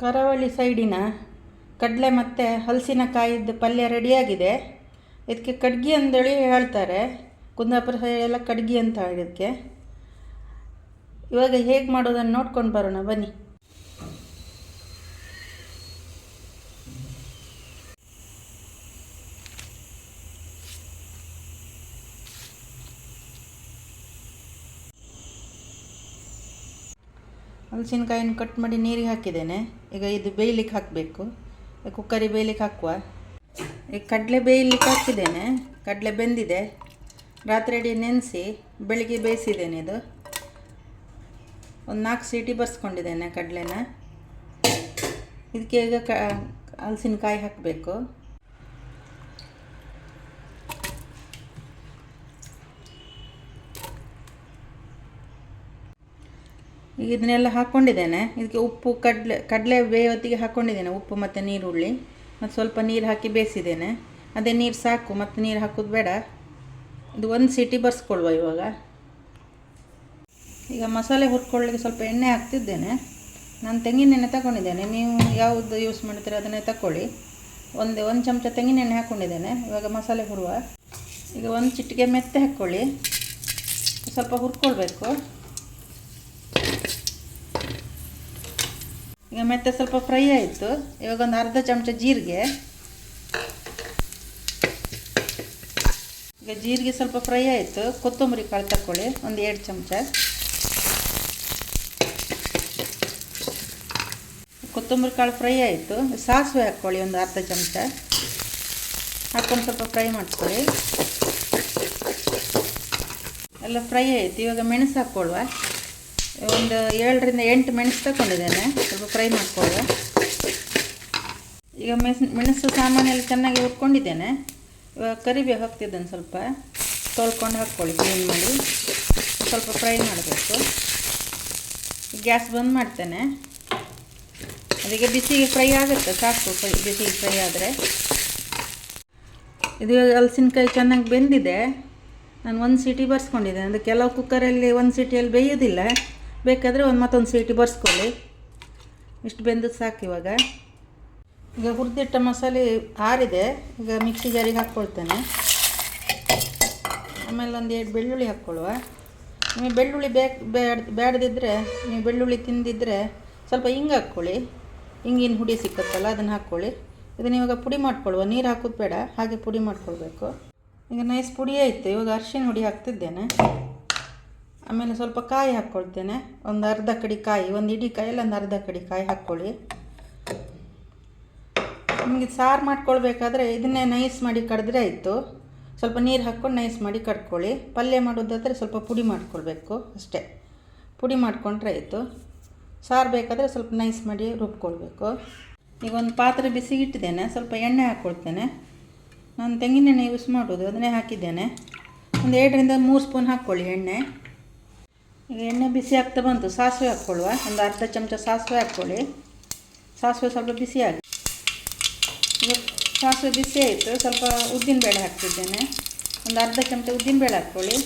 ಕರಾವಳಿ ಸೈಡಿನ ಕಡಲೆ ಮತ್ತು ಹಲಸಿನಕಾಯಿದ್ದು ಪಲ್ಯ ರೆಡಿಯಾಗಿದೆ. ಇದಕ್ಕೆ ಕಡ್ಗಿ ಅಂದೇಳಿ ಹೇಳ್ತಾರೆ. ಕುಂದಾಪುರ ಸೈಡೆಲ್ಲ ಕಡ್ಗಿ ಅಂತ ಇದಕ್ಕೆ ಇವಾಗ ಹೇಗೆ ಮಾಡೋದನ್ನು ನೋಡ್ಕೊಂಡು ಬರೋಣ, ಬನ್ನಿ. ಹಲಸಿನಕಾಯಿನ ಕಟ್ ಮಾಡಿ ನೀರಿಗೆ ಹಾಕಿದ್ದೇನೆ. ಈಗ ಇದು ಬೇಯ್ಲಿಕ್ಕೆ ಹಾಕಬೇಕು. ಕುಕ್ಕರಿ ಬೇಯ್ಲಿಕ್ಕೆ ಹಾಕುವ. ಈಗ ಕಡಲೆ ಬೇಯ್ಲಿಕ್ಕೆ ಹಾಕಿದ್ದೇನೆ. ಕಡಲೆ ಬೆಂದಿದೆ. ರಾತ್ರಿ ಅಡಿ ನೆನೆಸಿ ಬೆಳಿಗ್ಗೆ ಬೇಯಿಸಿದ್ದೇನೆ ಇದು. ಒಂದು ನಾಲ್ಕು ಸೀಟಿ ಬರ್ಸ್ಕೊಂಡಿದ್ದೇನೆ ಕಡಲೆನ. ಇದಕ್ಕೆ ಈಗ ಕ ಹಲಸಿನಕಾಯಿ ಹಾಕಬೇಕು. ಈಗ ಇದನ್ನೆಲ್ಲ ಹಾಕ್ಕೊಂಡಿದ್ದೇನೆ ಇದಕ್ಕೆ ಉಪ್ಪು, ಕಡಲೆ ಕಡಲೆ ಬೇಯೋತ್ತಿಗೆ ಹಾಕ್ಕೊಂಡಿದ್ದೇನೆ ಉಪ್ಪು ಮತ್ತು ನೀರುಳ್ಳಿ. ಮತ್ತು ಸ್ವಲ್ಪ ನೀರು ಹಾಕಿ ಬೇಯಿಸಿದ್ದೇನೆ. ಅದೇ ನೀರು ಸಾಕು, ಮತ್ತು ನೀರು ಹಾಕೋದು ಬೇಡ. ಇದು ಒಂದು ಸೀಟಿ ಬರ್ಸ್ಕೊಳ್ವ ಇವಾಗ. ಈಗ ಮಸಾಲೆ ಹುರ್ಕೊಳ್ಳಿಕ್ಕೆ ಸ್ವಲ್ಪ ಎಣ್ಣೆ ಹಾಕ್ತಿದ್ದೇನೆ. ನಾನು ತೆಂಗಿನೆಣ್ಣೆ ತಗೊಂಡಿದ್ದೇನೆ. ನೀವು ಯಾವುದು ಯೂಸ್ ಮಾಡ್ತೀರ ಅದನ್ನೇ ತಗೊಳ್ಳಿ ಒಂದು ಒಂದು ಚಮಚ ತೆಂಗಿನೆಣ್ಣೆ ಹಾಕ್ಕೊಂಡಿದ್ದೇನೆ ಇವಾಗ ಮಸಾಲೆ ಹುರುವ. ಈಗ ಒಂದು ಚಿಟಿಕೆ ಮೆತ್ತೆ ಹಾಕ್ಕೊಳ್ಳಿ ಸ್ವಲ್ಪ ಹುರ್ಕೊಳ್ಬೇಕು. ಈಗ ಮೆತ್ತೆ ಸ್ವಲ್ಪ ಫ್ರೈ ಆಯಿತು. ಇವಾಗ ಒಂದು ಅರ್ಧ ಚಮಚ ಜೀರಿಗೆ. ಈಗ ಜೀರಿಗೆ ಸ್ವಲ್ಪ ಫ್ರೈ ಆಯಿತು. ಕೊತ್ತಂಬರಿ ಕಾಳು ತಗೊಳ್ಳಿ ಒಂದು ಎರಡು ಚಮಚ. ಕೊತ್ತಂಬರಿ ಕಾಳು ಫ್ರೈ ಆಯಿತು. ಸಾಸಿವೆ ಹಾಕ್ಕೊಳ್ಳಿ ಒಂದು ಅರ್ಧ ಚಮಚ. ಹಾಕ್ಕೊಂಡು ಸ್ವಲ್ಪ ಫ್ರೈ ಮಾಡ್ಕೊಳ್ಳಿ. ಎಲ್ಲ ಫ್ರೈ ಆಯಿತು. ಇವಾಗ ಮೆಣಸು ಹಾಕ್ಕೊಳ್ವ ಒಂದು ಏಳರಿಂದ ಎಂಟು ಮೆಣಸು ತಗೊಂಡಿದ್ದೇನೆ. ಸ್ವಲ್ಪ ಫ್ರೈ ಮಾಡ್ಕೊಳ್ಳೋ ಈಗ ಮೆಣಸು ಮೆಣಸು ಸಾಮಾನೆಲ್ಲ ಚೆನ್ನಾಗಿ ಹುರ್ಕೊಂಡಿದ್ದೇನೆ. ಇವಾಗ ಕರಿಬೇವು ಹಾಕ್ತಿದ್ದೇನೆ ಸ್ವಲ್ಪ. ತೊಳ್ಕೊಂಡು ಹಾಕ್ಕೊಳ್ಳಿ ಕ್ಲೀನ್ ಮಾಡಿ. ಸ್ವಲ್ಪ ಫ್ರೈ ಮಾಡಬೇಕು. ಗ್ಯಾಸ್ ಬಂದ್ ಮಾಡ್ತೇನೆ. ಅದಕ್ಕೆ ಬಿಸಿಗೆ ಫ್ರೈ ಆಗುತ್ತೆ, ಸಾಕು ಫ್ರೈ, ಬಿಸಿಗೆ ಫ್ರೈ ಆದರೆ. ಇದು ಹಲಸಿನಕಾಯಿ ಚೆನ್ನಾಗಿ ಬೆಂದಿದೆ. ನಾನು ಒಂದು ಸೀಟಿ ಬರ್ಸ್ಕೊಂಡಿದ್ದೇನೆ. ಅಂದರೆ ಕೆಲವು ಕುಕ್ಕರಲ್ಲಿ ಒಂದು ಸೀಟಿಯಲ್ಲಿ ಬೇಯೋದಿಲ್ಲ. ಬೇಕಾದರೆ ಒಂದು ಮತ್ತೊಂದು ಸೀಟಿ ಬರ್ಸ್ಕೊಳ್ಳಿ. ಇಷ್ಟು ಬೆಂದು ಸಾಕು ಇವಾಗ. ಈಗ ಹುರಿದಿಟ್ಟ ಮಸಾಲೆ ಆರಿದೆ. ಈಗ ಮಿಕ್ಸಿ ಜಾರಿಗೆ ಹಾಕ್ಕೊಳ್ತೇನೆ. ಆಮೇಲೆ ಒಂದು ಎರಡು ಬೆಳ್ಳುಳ್ಳಿ ಹಾಕ್ಕೊಳ್ಳುವ. ನೀವು ಬೆಳ್ಳುಳ್ಳಿ ಬೇಕು ಬೇಡ ಬೇಡದಿದ್ದರೆ ನೀವು ಬೆಳ್ಳುಳ್ಳಿ ತಿಂದಿದ್ದರೆ ಸ್ವಲ್ಪ ಹಿಂಗೆ ಹಾಕ್ಕೊಳ್ಳಿ. ಹಿಂಗಿನ ಹುಡಿ ಸಿಕ್ಕತ್ತಲ್ಲ, ಅದನ್ನು ಹಾಕ್ಕೊಳ್ಳಿ. ಇದನ್ನು ಇವಾಗ ಪುಡಿ ಮಾಡ್ಕೊಳ್ಳುವ. ನೀರು ಹಾಕೋದು ಬೇಡ, ಹಾಗೆ ಪುಡಿ ಮಾಡ್ಕೊಳ್ಬೇಕು. ಈಗ ನೈಸ್ ಪುಡಿ ಆಯಿತು. ಇವಾಗ ಅರ್ಶಿನ ಹುಡಿ ಹಾಕ್ತಿದ್ದೇನೆ. ಆಮೇಲೆ ಸ್ವಲ್ಪ ಕಾಯಿ ಹಾಕ್ಕೊಳ್ತೇನೆ. ಒಂದು ಅರ್ಧ ಕಡಿ ಕಾಯಿ, ಒಂದು ಇಡೀ ಕಾಯಲ್ಲಿ ಒಂದು ಅರ್ಧ ಕಡಿ ಕಾಯಿ ಹಾಕ್ಕೊಳ್ಳಿ. ನಿಮಗೆ ಸಾರು ಮಾಡ್ಕೊಳ್ಬೇಕಾದ್ರೆ ಇದನ್ನೇ ನೈಸ್ ಮಾಡಿ ಕಡಿದ್ರೆ ಆಯಿತು. ಸ್ವಲ್ಪ ನೀರು ಹಾಕ್ಕೊಂಡು ನೈಸ್ ಮಾಡಿ ಕಟ್ಕೊಳ್ಳಿ ಪಲ್ಯ ಮಾಡೋದಾದರೆ ಸ್ವಲ್ಪ ಪುಡಿ ಮಾಡ್ಕೊಳ್ಬೇಕು ಅಷ್ಟೇ. ಪುಡಿ ಮಾಡಿಕೊಂಡ್ರೆ ಆಯಿತು. ಸಾರು ಬೇಕಾದರೆ ಸ್ವಲ್ಪ ನೈಸ್ ಮಾಡಿ ರುಬ್ಕೊಳ್ಬೇಕು. ಈಗ ಒಂದು ಪಾತ್ರೆ ಬಿಸಿ ಇಟ್ಟಿದ್ದೇನೆ ಸ್ವಲ್ಪ ಎಣ್ಣೆ ಹಾಕ್ಕೊಳ್ತೇನೆ. ನಾನು ತೆಂಗಿನೆಣ್ಣೆ ಯೂಸ್ ಮಾಡೋದು, ಅದನ್ನೇ ಹಾಕಿದ್ದೇನೆ. ಒಂದು ಎರಡರಿಂದ ಮೂರು ಸ್ಪೂನ್ ಹಾಕ್ಕೊಳ್ಳಿ ಎಣ್ಣೆ. ಈಗ ಎಣ್ಣೆ ಬಿಸಿ ಆಗ್ತಾ ಬಂತು, ಸಾಸಿವೆ ಹಾಕ್ಕೊಳ್ಳುವ. ಒಂದು ಅರ್ಧ ಚಮಚ ಸಾಸಿವೆ ಹಾಕ್ಕೊಳ್ಳಿ. ಸಾಸಿವೆ ಸ್ವಲ್ಪ ಬಿಸಿ ಆಗಿ. ಈಗ ಸಾಸಿವೆ ಬಿಸಿ ಆಯಿತು, ಸ್ವಲ್ಪ ಉದ್ದಿನಬೇಳೆ ಹಾಕ್ತಿದ್ದೇನೆ. ಒಂದು ಅರ್ಧ ಚಮಚ ಉದ್ದಿನಬೇಳೆ ಹಾಕ್ಕೊಳ್ಳಿ.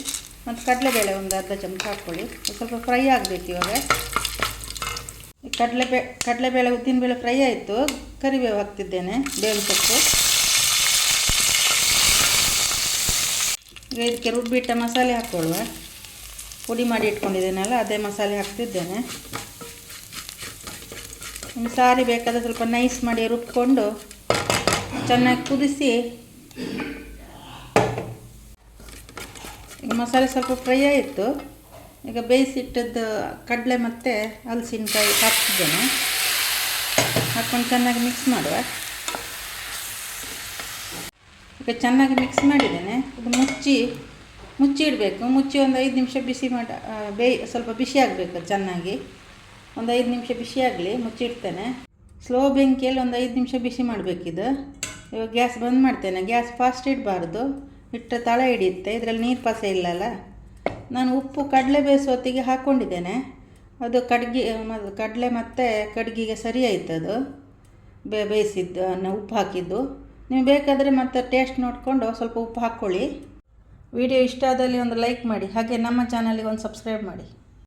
ಮತ್ತು ಕಡಲೆಬೇಳೆ ಒಂದು ಅರ್ಧ ಚಮಚ ಹಾಕ್ಕೊಳ್ಳಿ. ಸ್ವಲ್ಪ ಫ್ರೈ ಆಗಬೇಕು ಇವಾಗ. ಕಡಲೆ ಬೇ ಕಡಲೆಬೇಳೆ ಉದ್ದಿನಬೇಳೆ ಫ್ರೈ ಆಯಿತು. ಕರಿಬೇವು ಹಾಕ್ತಿದ್ದೇನೆ, ಬೇವಿನ ಸೊಪ್ಪು. ಈಗ ಇದಕ್ಕೆ ರುಬ್ಬಿಟ್ಟ ಮಸಾಲೆ ಹಾಕ್ಕೊಳ್ಳುವ. ಪುಡಿ ಮಾಡಿ ಇಟ್ಕೊಂಡಿದ್ದೇನಲ್ಲ, ಅದೇ ಮಸಾಲೆ ಹಾಕ್ತಿದ್ದೇನೆ. ನಿಮ್ಮ ಸಾರಿ ಬೇಕಾದರೆ ಸ್ವಲ್ಪ ನೈಸ್ ಮಾಡಿ ರುಬ್ಕೊಂಡು ಚೆನ್ನಾಗಿ ಕುದಿಸಿ. ಈಗ ಮಸಾಲೆ ಸ್ವಲ್ಪ ಫ್ರೈ ಆಯಿತು. ಈಗ ಬೇಯಿಸಿಟ್ಟದ್ದು ಕಡಲೆ ಮತ್ತು ಹಲಸಿನಕಾಯಿ ಹಾಕ್ತಿದ್ದೇನೆ. ಹಾಕ್ಕೊಂಡು ಚೆನ್ನಾಗಿ ಮಿಕ್ಸ್ ಮಾಡುವ. ಈಗ ಚೆನ್ನಾಗಿ ಮಿಕ್ಸ್ ಮಾಡಿದ್ದೇನೆ. ಇದು ಮುಚ್ಚಿ ಮುಚ್ಚಿ ಇಡಬೇಕು ಮುಚ್ಚಿ ಒಂದು ಐದು ನಿಮಿಷ ಬಿಸಿ ಮಾಡ ಬೇಯ್ ಸ್ವಲ್ಪ ಬಿಸಿ ಆಗಬೇಕು ಚೆನ್ನಾಗಿ. ಒಂದು ಐದು ನಿಮಿಷ ಬಿಸಿ ಆಗಲಿ, ಮುಚ್ಚಿಡ್ತೇನೆ. ಸ್ಲೋ ಬೆಂಕಿಯಲ್ಲಿ ಒಂದು ಐದು ನಿಮಿಷ ಬಿಸಿ ಮಾಡಬೇಕಿದು. ಇವಾಗ ಗ್ಯಾಸ್ ಬಂದ್ ಮಾಡ್ತೇನೆ. ಗ್ಯಾಸ್ ಫಾಸ್ಟ್ ಇಡಬಾರ್ದು. ಇಟ್ಟರೆ ತಳ ಹಿಡಿಯುತ್ತೆ. ಇದರಲ್ಲಿ ನೀರು ಪಾಸ ಇಲ್ಲಲ್ಲ. ನಾನು ಉಪ್ಪು ಕಡಲೆ ಬೇಯಿಸೋತ್ತಿಗೆ ಹಾಕ್ಕೊಂಡಿದ್ದೇನೆ ಅದು ಕಡ್ಗಿ ಕಡಲೆ ಮತ್ತು ಕಡ್ಗಿಗೆ ಸರಿ ಅದು ಬೇ, ಬೇಯಿಸಿದ್ದು ಉಪ್ಪು ಹಾಕಿದ್ದು. ನೀವು ಬೇಕಾದರೆ ಮತ್ತೆ ಟೇಸ್ಟ್ ನೋಡಿಕೊಂಡು ಸ್ವಲ್ಪ ಉಪ್ಪು ಹಾಕ್ಕೊಳ್ಳಿ. ವಿಡಿಯೋ ಇಷ್ಟ ಆದಲ್ಲಿ ಒಂದು ಲೈಕ್ ಮಾಡಿ ಹಾಗೆ ನಮ್ಮ ಚಾನಲಿಗೆ ಒಂದು ಸಬ್ಸ್ಕ್ರೈಬ್ ಮಾಡಿ.